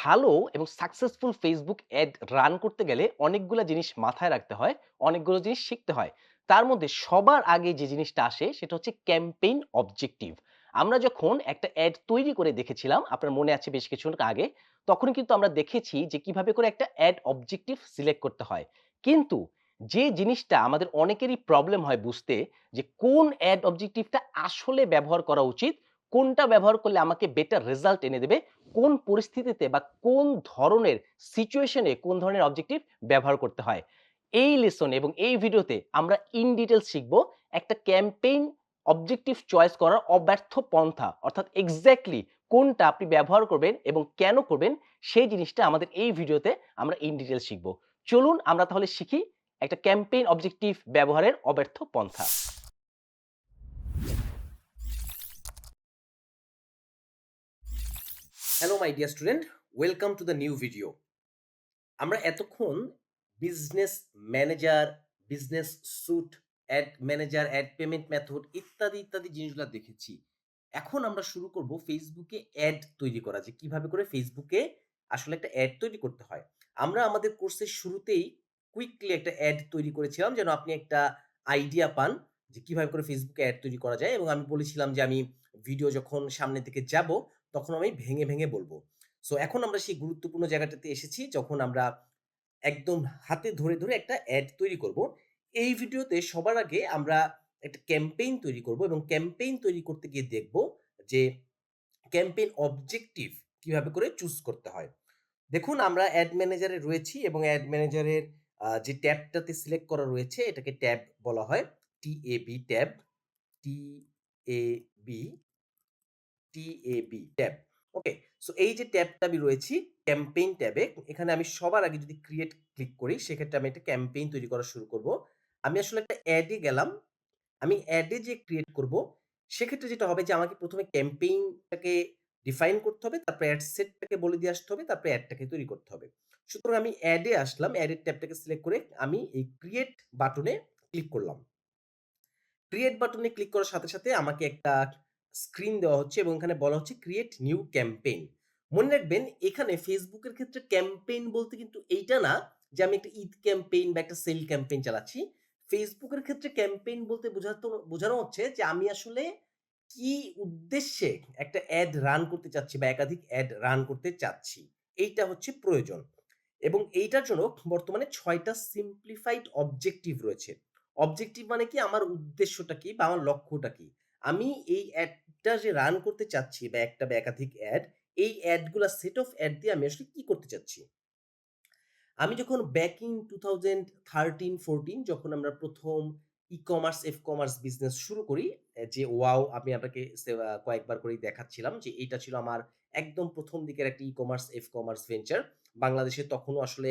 ভালো এবং successful Facebook ad run করতে গেলে অনেকগুলো জিনিস মাথায় রাখতে হয়, অনেকগুলো জিনিস শিখতে হয়। তার মধ্যে সবার আগে যে জিনিসটা আসে সেটা হচ্ছে ক্যাম্পেইন অবজেক্টিভ। আমরা যখন একটা অ্যাড তৈরি করে দেখেছিলাম, আপনার মনে আছে বেশ কিছুক্ষণ আগে, তখন কিন্তু আমরা দেখেছি যে কীভাবে করে একটা অ্যাড অবজেক্টিভ সিলেক্ট করতে হয়। কিন্তু যে জিনিসটা আমাদের অনেকেরই প্রবলেম হয় বুঝতে যে কোন অ্যাড অবজেক্টিভটা আসলে ব্যবহার করা উচিত, কোনটা ব্যবহার করলে আমাকে বেটার রেজাল্ট এনে দেবে, কোন পরিস্থিতিতে বা কোন ধরনের সিচুয়েশনে কোন ধরনের অবজেক্টিভ ব্যবহার করতে হয়। এই লেসন এবং এই ভিডিওতে আমরা ইন ডিটেলস শিখব একটা ক্যাম্পেইন অবজেক্টিভ চয়েস করার অব্যর্থ পন্থা। অর্থাৎ এক্স্যাক্টলি কোনটা আপনি ব্যবহার করবেন এবং কেন করবেন, সেই জিনিসটা আমাদের এই ভিডিওতে আমরা ইন ডিটেইলস শিখব। চলুন আমরা তাহলে শিখি একটা ক্যাম্পেইন অবজেক্টিভ ব্যবহারের অব্যর্থ পন্থা। Hello my dear student welcome to the new video আমরা এতক্ষণ business manager business suite ad manager ad payment method ইত্যাদি ইত্যাদি জিনিসগুলো দেখেছি। এখন আমরা শুরু করব ফেসবুকে অ্যাড তৈরি করা, যে কীভাবে করে ফেসবুকে আসলে একটা অ্যাড তৈরি করতে হয়। আমরা আমাদের কোর্সের শুরুতেই কুইকলি একটা অ্যাড তৈরি করেছিলাম, যেন আপনি একটা আইডিয়া পান যে কীভাবে করে ফেসবুকে অ্যাড তৈরি করা যায়। এবং আমি বলেছিলাম যে আমি ভিডিও যখন সামনের দিকে যাব তখন আমি ভেঙে, ভেঙে বলব সো এখন আমরা সেই গুরুত্বপূর্ণ জায়গাটাতে এসেছি যখন আমরা একদম হাতে ধরে, ধরে একটা অ্যাড তৈরি করব। এই ভিডিওতে সবার আগে আমরা একটা ক্যাম্পেইন তৈরি করব এবং ক্যাম্পেইন তৈরি করতে গিয়ে দেখব যে ক্যাম্পেইন অবজেক্টিভ কীভাবে করে চুজ করতে হয়। দেখুন আমরা অ্যাড ম্যানেজারে রয়েছি এবং অ্যাড ম্যানেজারের যে ট্যাবটাতে সিলেক্ট করা রয়েছে এটাকে ট্যাব বলা হয়। T A B tab, T A B T A B tab. Okay? So এই যে ট্যাবটা আমি রয়েছি ক্যাম্পেইন ট্যাবে এখানে আমি সবার আগে যদি ক্রিয়েট ক্লিক করি সেক্ষেত্রে আমি একটা ক্যাম্পেইন তৈরি করা শুরু করব। আমি আসলে একটা অ্যাডে গেলাম। আমি অ্যাডে যে ক্রিয়েট করব সেক্ষেত্রে যেটা হবে যে আমাকে ১ম এ ক্যাম্পেইনটাকে ডিফাইন করতে হবে। তারপরে অ্যাড সেটটাকে বলে দিয়ে আসতে হবে। তারপরে অ্যাডটাকে তৈরি করতে হবে। সুতরাং আমি অ্যাডে আসলাম। অ্যাডের ট্যাবটাকে সিলেক্ট করে আমি এই ক্রিয়েট বাটনে ক্লিক করলাম। ক্রিয়েট বাটনে ক্লিক করার সাথে, সাথে আমাকে একটা স্ক্রিন দেওয়া হচ্ছে এবং এখানে বলা হচ্ছে ক্রিয়েট নিউ ক্যাম্পেইন। মনে রাখবেন, এখানে ফেসবুকের ক্ষেত্রে ক্যাম্পেইন বলতে কিন্তু এইটা না যে আমি একটা ঈদ ক্যাম্পেইন বা একটা সেল ক্যাম্পেইন চালাচ্ছি। ফেসবুকের ক্ষেত্রে ক্যাম্পেইন বলতে বোঝাতো, বোঝানো হচ্ছে যে আমি আসলে কি উদ্দেশ্যে একটা অ্যাড রান করতে চাচ্ছি বা একাধিক অ্যাড রান করতে চাচ্ছি। এইটা হচ্ছে প্রয়োজন। এবং এইটার জন্য বর্তমানে ৬ টা সিম্পলিফাইড অবজেক্টিভ রয়েছে। অবজেক্টিভ মানে কি আমার উদ্দেশ্যটা কি বা আমার লক্ষ্যটা কি? আমি এই অ্যাডটা যে রান করতে চাচ্ছি বা একটা বা একাধিক অ্যাড, এই অ্যাডগুলা সেট অফ অ্যাড দিয়ে আমি আসলে কি করতে চাচ্ছি? আমি যখন ব্যাক ইন 2013-14 যখন আমরা প্রথম ই-কমার্স, এফ-কমার্স বিজনেস শুরু করি, যে ওয়াও আমি আপনাকে কয়েকবার করেই দেখাচ্ছিলাম যে এইটা ছিল আমার একদম প্রথম দিকের একটা ই-কমার্স, এফ-কমার্স ভেঞ্চার। বাংলাদেশে তখনও আসলে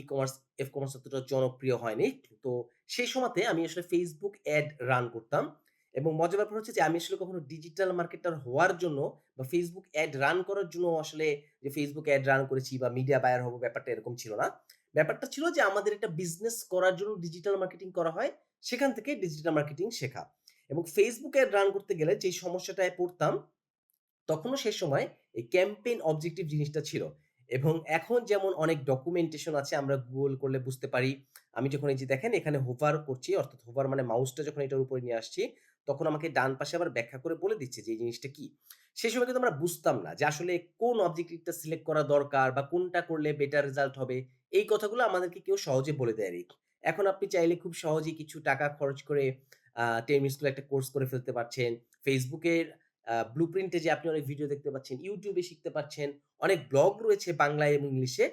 ই-কমার্স, এফ-কমার্স অতটা জনপ্রিয় হয়নি। তো সেই সময়তে আমি আসলে ফেসবুক অ্যাড রান করতাম। এবং মজার ব্যাপার হচ্ছে যে আমি আসলে কখনো ডিজিটাল মার্কেটার হওয়ার জন্য বা ফেসবুক অ্যাড রান করার জন্য আসলে যে Facebook অ্যাড রান করেছি বা মিডিয়া বায়ার হব ব্যাপারটা এরকম ছিল না। ব্যাপারটা ছিল যে আমাদের একটা বিজনেস করার জন্য ডিজিটাল মার্কেটিং করা হয়। সেখান থেকে ডিজিটাল মার্কেটিং শেখা। এবং Facebook অ্যাড রান করতে গেলে যেই সমস্যাটায় পড়তাম, তখনও সে সময় এই ক্যাম্পেইন অবজেক্টিভ জিনিসটা ছিল। এবং এখন যেমন অনেক ডকুমেন্টেশন আছে আমরা গুগল করলে বুঝতে পারি। আমি যখন এই যে দেখেন এখানে হোভার করছি অর্থাৎ হোভার মানে মাউসটা যখন এটার উপরে নিয়ে আসছি, তখন আমাকে ডান পাশে আবার ব্যাখ্যা করে বলে দিচ্ছে যে এই জিনিসটা কি। সেই সময় কিন্তু আমরা বুঝতাম না যে আসলে কোন অবজেক্টিভটা সিলেক্ট করা দরকার বা কোনটা করলে বেটার রেজাল্ট হবে। এই কথাগুলো আমাদেরকে কেউ সহজে বলে দেয়নি। এখন আপনি চাইলে খুব সহজেই কিছু টাকা খরচ করে আ 10 মিনিটস করে একটা কোর্স করে ফেলতে পারছেন। ফেসবুকের ব্লু প্রিন্টে যে আপনি অনেক ভিডিও দেখতে পাচ্ছেন, ইউটিউবে শিখতে পারছেন। অনেক ব্লগ রয়েছে বাংলায় এবং ইংলিশে।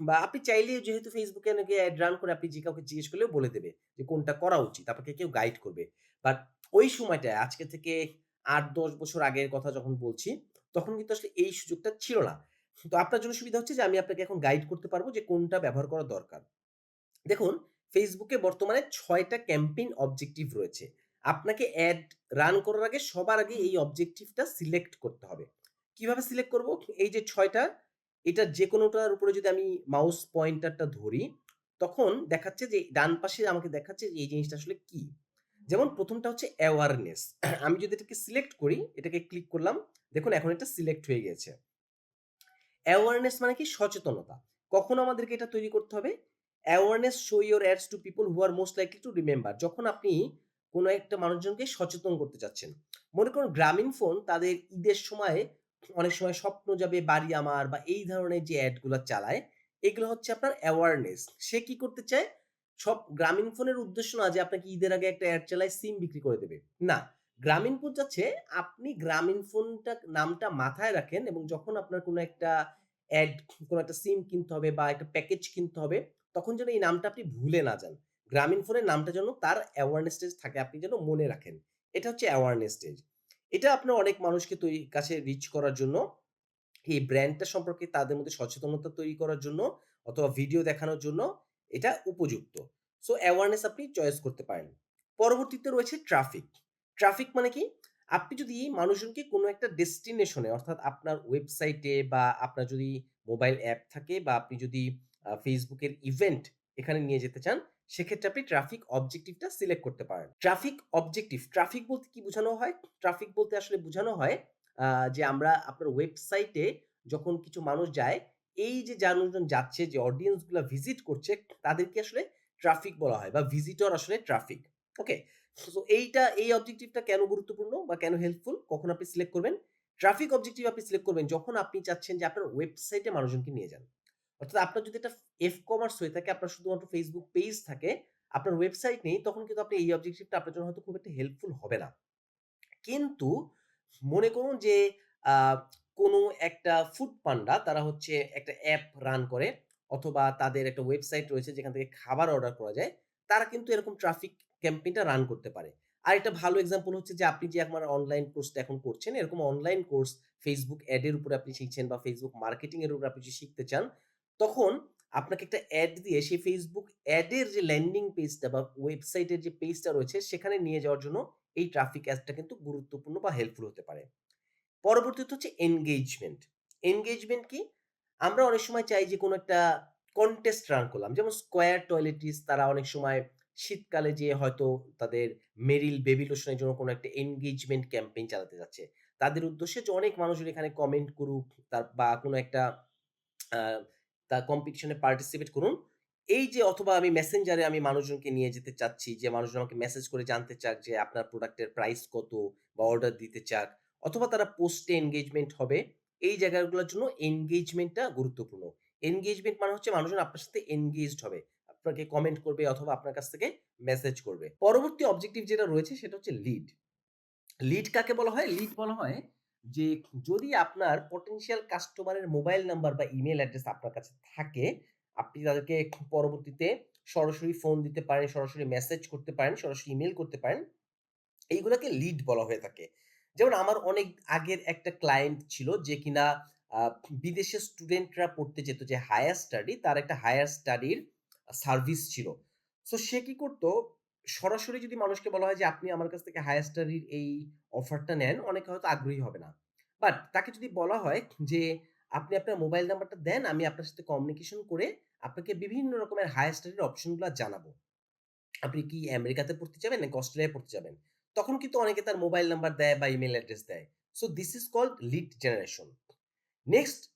বা আপনি চাইলেই যেহেতু ফেসবুকে অনেকে অ্যাড রান করে আপনি যে কাউকে জিজ্ঞেস করলেও বলে দেবে যে কোনটা করা উচিত। আপনাকে কেউ গাইড করবে। বাট ওই সময়টায় আজকে থেকে আট দশ বছর আগের কথা যখন বলছি, তখন কিন্তু আসলে এই সুযোগটা ছিল না। তো আপনার জন্য সুবিধা হচ্ছে যে আমি আপনাকে এখন গাইড করতে পারব যে কোনটা ব্যবহার করা দরকার। দেখুন ফেসবুকে বর্তমানে ছয়টা ক্যাম্পেইন অবজেক্টিভ রয়েছে। আপনাকে অ্যাড রান করার আগে সবার আগে এই অবজেক্টিভটা সিলেক্ট করতে হবে। কীভাবে সিলেক্ট করব? এই যে ৬ টা, যে কোনোটার উপরে যদি আমি মাউস পয়েন্টারটা ধরি, তখন দেখাচ্ছে যে ডান পাশে আমাকে দেখাচ্ছে যে এই জিনিসটা আসলে কি? যেমন প্রথমটা হচ্ছে অ্যাওয়ারনেস। আমি যদি এটাকে সিলেক্ট করি, এটাকে ক্লিক করলাম। দেখুন এখন এটা সিলেক্ট হয়ে গিয়েছে। অ্যাওয়ারনেস মানে কি সচেতনতা। কখন আমাদেরকে এটা তৈরি করতে হবে? Awareness show your ads to people who are most likely to remember. যখন আপনি কোনো একটা মানুষজনকে সচেতন করতে চাচ্ছেন। মনে করুন গ্রামীণ ফোন তাদের ঈদের সময় অনেক সময় স্বপ্ন যাবে বাড়ি আমার বা এই ধরনের যে অ্যাডগুলো চালায়, এগুলো হচ্ছে আপনার অ্যাওয়ারনেস। সে কি করতে চায়? সব গ্রামীণ ফোনের উদ্দেশ্য না যে আপনাকে ঈদের আগে একটা অ্যাড চালায় সিম বিক্রি করে দেবে। না। গ্রামীণ ফোন যাচ্ছে আপনি গ্রামীণ ফোনটা নামটা মাথায় রাখেন এবং যখন আপনার কোনো একটা অ্যাড কোনো একটা সিম কিনতে হবে বা একটা প্যাকেজ কিনতে হবে, তখন যেন এই নামটা আপনি ভুলে না যান। গ্রামীণ ফোনের নামটা যেন তার অ্যাওয়ারনেস স্টেজ থাকে আপনি যেন মনে রাখেন। এটা হচ্ছে অ্যাওয়ারনেস স্টেজ। এটা আপনার অনেক মানুষকে তৈরি কাছে রিচ করার জন্য, এই ব্র্যান্ডটা সম্পর্কে তাদের মধ্যে সচেতনতা তৈরি করার জন্য অথবা ভিডিও দেখানোর জন্য এটা উপযুক্ত। সো অ্যাওয়ারনেস আপনি চয়েস করতে পারেন। পরবর্তীতে রয়েছে ট্রাফিক। ট্রাফিক মানে কি? আপনি যদি মানুষজনকে কোনো একটা ডেস্টিনেশনে অর্থাৎ আপনার ওয়েবসাইটে বা আপনার যদি মোবাইল অ্যাপ থাকে বা আপনি যদি ফেসবুকের ইভেন্ট এখানে নিয়ে যেতে চান, সেক্ষেত্রে আপনি ট্রাফিক অবজেক্টিভটা সিলেক্ট করতে পারেন। ট্রাফিক অবজেক্টিভ, ট্রাফিক বলতে কি বোঝানো হয়? ট্রাফিক বলতে আসলে বোঝানো হয় যে আমরা আপনার ওয়েবসাইটে যখন কিছু মানুষ যায়, এই যে মানুষজন যাচ্ছে যে অডিয়েন্সগুলা ভিজিট করছে, তাদেরকে আসলে ট্রাফিক বলা হয় বা ভিজিটর আসলে ট্রাফিক। ওকে? সো এইটা এই অবজেক্টিভটা কেন গুরুত্বপূর্ণ বা কেন হেল্পফুল? কখন আপনি সিলেক্ট করবেন? ট্রাফিক অবজেক্টিভ আপনি সিলেক্ট করবেন যখন আপনি চাচ্ছেন যে আপনার ওয়েবসাইটে মানুষজনকে নিয়ে যান। অর্থাৎ আপনার যদি একটা এফ কমার্স হয়ে থাকে, আপনার শুধুমাত্র ফেসবুক পেজ থাকে, আপনার ওয়েবসাইট নেই, তখন কিন্তু আপনি এই অবজেক্টিভটা আপনার জন্য হয়তো খুব একটা হেল্পফুল হবে না। কিন্তু মনে করুন যে কোনো একটা ফুড পান্ডা তারা হচ্ছে একটা অ্যাপ রান করে অথবা তাদের একটা ওয়েবসাইট রয়েছে যেখান থেকে খাবার অর্ডার করা যায়। তারা কিন্তু এরকম ট্রাফিক ক্যাম্পেইন টা রান করতে পারে। আর একটা ভালো এক্সাম্পল হচ্ছে যে আপনি যে আমার অনলাইন কোর্সটা এখন করছেন, এরকম অনলাইন কোর্স ফেসবুক অ্যাডের উপরে আপনি শিখছেন বা ফেসবুক মার্কেটিং এর উপরে আপনি শিখতে চান, তখন আপনাকে একটা অ্যাড দিয়ে সেই ফেসবুক অ্যাডের যে ল্যান্ডিং পেজটা বা ওয়েবসাইটের যে পেজটা রয়েছে সেখানে নিয়ে যাওয়ার জন্য এই ট্রাফিক অ্যাডটা কিন্তু গুরুত্বপূর্ণ বা হেল্পফুল হতে পারে। পরবর্তীতে হচ্ছে এনগেজমেন্ট। এনগেজমেন্ট কি? আমরা অনেক সময় চাই যে কোনো একটা কন্টেস্ট রান করলাম। যেমন স্কোয়ার টয়লেট্রিজ তারা অনেক সময় শীতকালে যেয়ে হয়তো তাদের মেরিল বেবি লোশন এর জন্য কোনো একটা এনগেজমেন্ট ক্যাম্পেইন চালাতে যাচ্ছে। তাদের উদ্দেশ্যে যে অনেক মানুষজন এখানে কমেন্ট করুক, তার বা কোনো একটা, আ, তা কম্পিটিশন পার্টিসিপেট করুন। এই যে অথবা আমি মেসেঞ্জারে আমি মানুষজনকে নিয়ে যেতে চাচ্ছি, যে মানুষজন আমাকে মেসেজ করে জানতে চাক যে আপনার প্রোডাক্টের প্রাইস কত বা অর্ডার দিতে চাক অথবা তারা পোস্টে এনগেজমেন্ট হবে। এই জায়গাগুলোর জন্য এনগেজমেন্টটা গুরুত্বপূর্ণ। এনগেজমেন্ট মানে হচ্ছে মানুষজন আপনার সাথে এনগেজড হবে। আপনাকে কমেন্ট করবে অথবা আপনার কাছ থেকে মেসেজ করবে। পরবর্তী অবজেক্টিভ যেটা রয়েছে সেটা হচ্ছে লিড। লিড কাকে বলা হয়? লিড বলা হয় যে যদি আপনার পটেনশিয়াল কাস্টমারের মোবাইল নাম্বার বা ইমেল অ্যাড্রেস আপনার কাছে থাকে, আপনি তাদেরকে পরবর্তীতে সরাসরি ফোন দিতে পারেন, সরাসরি মেসেজ করতে পারেন, সরাসরি ইমেল করতে পারেন। এইগুলাকে লিড বলা হয়ে থাকে। যেমন আমার অনেক আগের একটা ক্লায়েন্ট ছিল যে কিনা আ বিদেশের স্টুডেন্টরা পড়তে যেত যে হায়ার স্টাডি, তার একটা হায়ার স্টাডির সার্ভিস ছিল। সো সে কি করতো সরাসরি যদি মানুষকে বলা হয় যে আপনি আমার কাছ থেকে হায়ার স্টাডির এই অফারটা নেন, অনেকে হয়তো আগ্রহী হবে না। বাট তাকে যদি বলা হয় যে আপনি আপনার মোবাইল নাম্বারটা দেন, আমি আপনার সাথে কমিউনিকেশন করে আপনাকে বিভিন্ন রকমের হায়ার স্টাডির অপশনগুলো জানাব। আপনি কি আমেরিকাতে পড়তে যাবেন নাকি অস্ট্রেলিয়ায় পড়তে যাবেন? তখন কিন্তু অনেকে তার মোবাইল নাম্বার দেয় বা ইমেল অ্যাড্রেস দেয়। So this is called lead generation. Next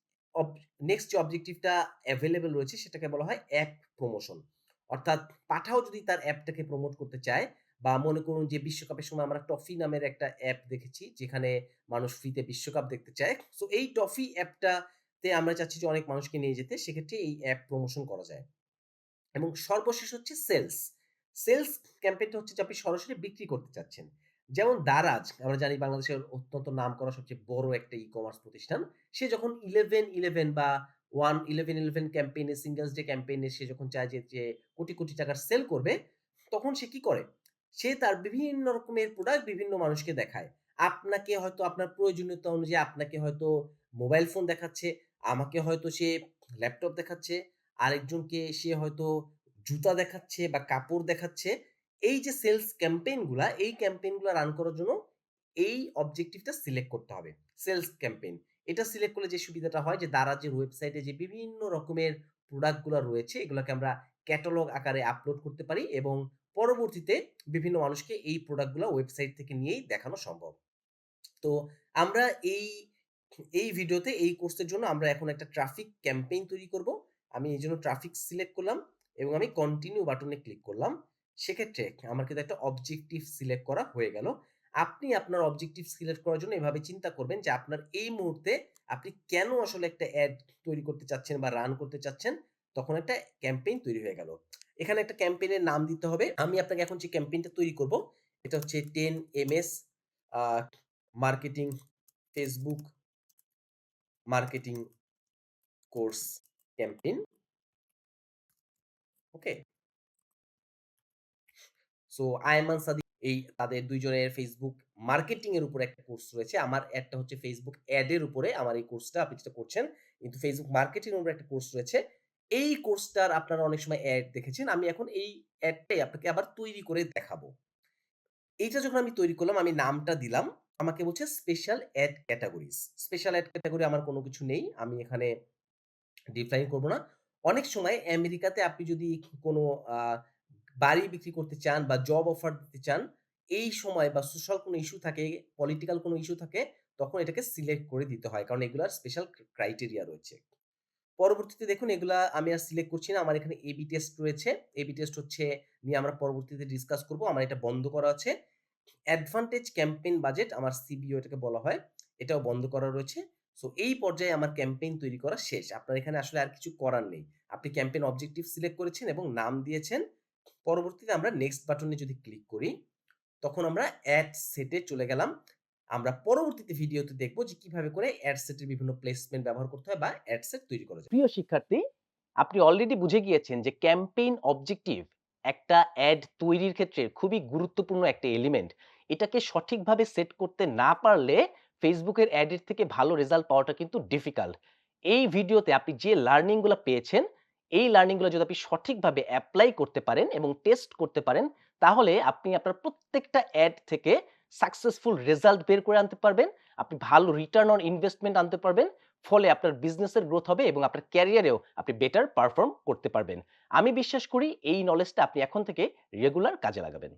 next যে অবজেক্টিভটা অ্যাভেলেবেল রয়েছে, সেটাকে বলা হয় অ্যাপ প্রমোশন। অর্থাৎ পাঠাও যদি তার অ্যাপটাকে প্রমোট করতে চায় বা মনে করুন যে বিশ্বকাপের সময় আমরা টফি নামের একটা অ্যাপ দেখেছি, যেখানে মানুষ ফ্রিতে বিশ্বকাপ দেখতে চায়। সো এই টফি অ্যাপটাতে আমরা চাচ্ছি যে অনেক মানুষকে নিয়ে যেতে, সেক্ষেত্রে এই অ্যাপ প্রমোশন করা যায়। এবং সর্বশেষ হচ্ছে সেলস। সেলস ক্যাম্পেইনটা হচ্ছে যে আপনি সরাসরি বিক্রি করতে চাচ্ছেন। যেমন দারাজ আমরা জানি বাংলাদেশের অত্যন্ত নামকরা সবচেয়ে বড় একটা ই-কমার্স প্রতিষ্ঠান। সে যখন 11-11 বা 1-11-11 ক্যাম্পেইন এ সিঙ্গলস ডে ক্যাম্পেইন সে যখন চায় যে, যে কোটি, কোটি টাকার সেল করবে, তখন সে কি করে? সে তার বিভিন্ন রকমের প্রোডাক্ট বিভিন্ন মানুষকে দেখায়। আপনাকে হয়তো আপনার প্রয়োজনীয়তা অনুযায়ী আপনাকে হয়তো মোবাইল ফোন দেখাচ্ছে, আমাকে হয়তো সে ল্যাপটপ দেখাচ্ছে, আরেকজনকে সে হয়তো জুতা দেখাচ্ছে বা কাপড় দেখাচ্ছে। এই যে সেলস ক্যাম্পেইনগুলা, এই ক্যাম্পেইনগুলা রান করার জন্য এই অবজেক্টিভটা সিলেক্ট করতে হবে। Sales campaign. এটা সিলেক্ট করলে যে সুবিধাটা হয় যে দারাজের ওয়েবসাইটে যে বিভিন্ন রকমের প্রোডাক্টগুলা রয়েছে এগুলোকে আমরা ক্যাটালগ আকারে আপলোড করতে পারি এবং পরবর্তীতে বিভিন্ন মানুষকে এই প্রোডাক্টগুলো ওয়েবসাইট থেকে নিয়েই দেখানো সম্ভব। তো আমরা এই এই ভিডিওতে এই কোর্সের জন্য আমরা এখন একটা ট্রাফিক ক্যাম্পেইন তৈরি করব। আমি এই জন্য ট্রাফিক সিলেক্ট করলাম এবং আমি কন্টিনিউ বাটনে ক্লিক করলাম। সেক্ষেত্রে আমার কিন্তু একটা অবজেক্টিভ সিলেক্ট করা হয়ে গেল। আপনি আপনার অবজেক্টিভ সিলেক্ট করার জন্য এভাবে চিন্তা করবেন যে আপনার এই মুহূর্তে আপনি কেন আসলে একটা অ্যাড তৈরি করতে চাচ্ছেন বা রান করতে চাচ্ছেন, তখন একটা ক্যাম্পেইন তৈরি হয়ে গেল। এখানে একটা ক্যাম্পেইনের নাম দিতে হবে। আমি আপনাকে এখন যে ক্যাম্পেইনটা তৈরি করব, এটা হচ্ছে ten MS uh marketing Facebook marketing course campaign. Okay? So Ayman Sadi এই তাদের দুইজনের ফেসবুক মার্কেটিং এর উপরে একটা কোর্স রয়েছে। আমার অ্যাডটা হচ্ছে ফেসবুক অ্যাড এর উপরে আমার এই কোর্সটা আপনি যেটা করছেন। কিন্তু ফেসবুক মার্কেটিং এর উপর একটা কোর্স রয়েছে। এই কোর্সটার আপনারা অনেক সময় অ্যাড দেখেছেন। আমি এখন এই অ্যাডটাই আপনাকে আবার তৈরি করে দেখাবো। এইটা যখন আমি তৈরি করলাম, আমি নামটা দিলাম। আমাকে বলছে special ad categories. Special ad category আমার কোনো কিছু নেই। আমি এখানে ডিফাইন করব না। অনেক সময় আমেরিকাতে আপনি যদি কোনো বাড়ি বিক্রি করতে চান বা জব অফার দিতে চান, এই সময় বা সোশ্যাল কোনো ইস্যু থাকে, পলিটিক্যাল কোনো ইস্যু থাকে, তখন এটাকে সিলেক্ট করে দিতে হয়। কারণ এগুলার স্পেশাল ক্রাইটেরিয়া রয়েছে। পরবর্তীতে দেখুন এগুলা আমি আর সিলেক্ট করছি না। আমার এখানে এবি টেস্ট রয়েছে। এবি টেস্ট হচ্ছে নিয়ে আমরা পরবর্তীতে ডিসকাস করব। আমার এটা বন্ধ করা আছে। অ্যাডভান্টেজ ক্যাম্পেইন বাজেট আমার সিবিও এটাকে বলা হয়। এটাও বন্ধ করা রয়েছে। সো এই পর্যায়ে আমার ক্যাম্পেইন তৈরি করা শেষ। আপনার এখানে আসলে আর কিছু করার নেই। আপনি ক্যাম্পেইন অবজেক্টিভ সিলেক্ট করেছেন এবং নাম দিয়েছেন। পরবর্তীতে আমরা নেক্সট বাটনে যদি ক্লিক করি, তখন আমরা অ্যাড সেটে চলে গেলাম। আমরা পরবর্তীতে ভিডিওতে দেখব যে কীভাবে করে অ্যাড সেটের বিভিন্ন প্লেসমেন্ট ব্যবহার করতে হয় বা অ্যাড সেট তৈরি করা যায়। প্রিয় শিক্ষার্থী, আপনি অলরেডি বুঝে গিয়েছেন যে ক্যাম্পেইন অবজেক্টিভ একটা অ্যাড তৈরির ক্ষেত্রে খুবই গুরুত্বপূর্ণ একটা এলিমেন্ট। এটাকে সঠিকভাবে সেট করতে না পারলে ফেসবুকের অ্যাডের থেকে ভালো রেজাল্ট পাওয়াটা কিন্তু ডিফিকাল্ট। এই ভিডিওতে আপনি যে লার্নিংগুলা পেয়েছেন, এই লার্নিংগুলা যদি আপনি সঠিকভাবে এপ্লাই করতে পারেন এবং টেস্ট করতে পারেন, তাহলে আপনি আপনার প্রত্যেকটা অ্যাড থেকে সাকসেসফুল রেজাল্ট বের করে আনতে পারবেন। আপনি ভালো রিটার্ন অন ইনভেস্টমেন্ট আনতে পারবেন। ফলে আপনার বিজনেসের গ্রোথ হবে এবং আপনার ক্যারিয়ারেও আপনি বেটার পারফর্ম করতে পারবেন। আমি বিশ্বাস করি এই নলেজটা আপনি এখন থেকে রেগুলার কাজে লাগাবেন।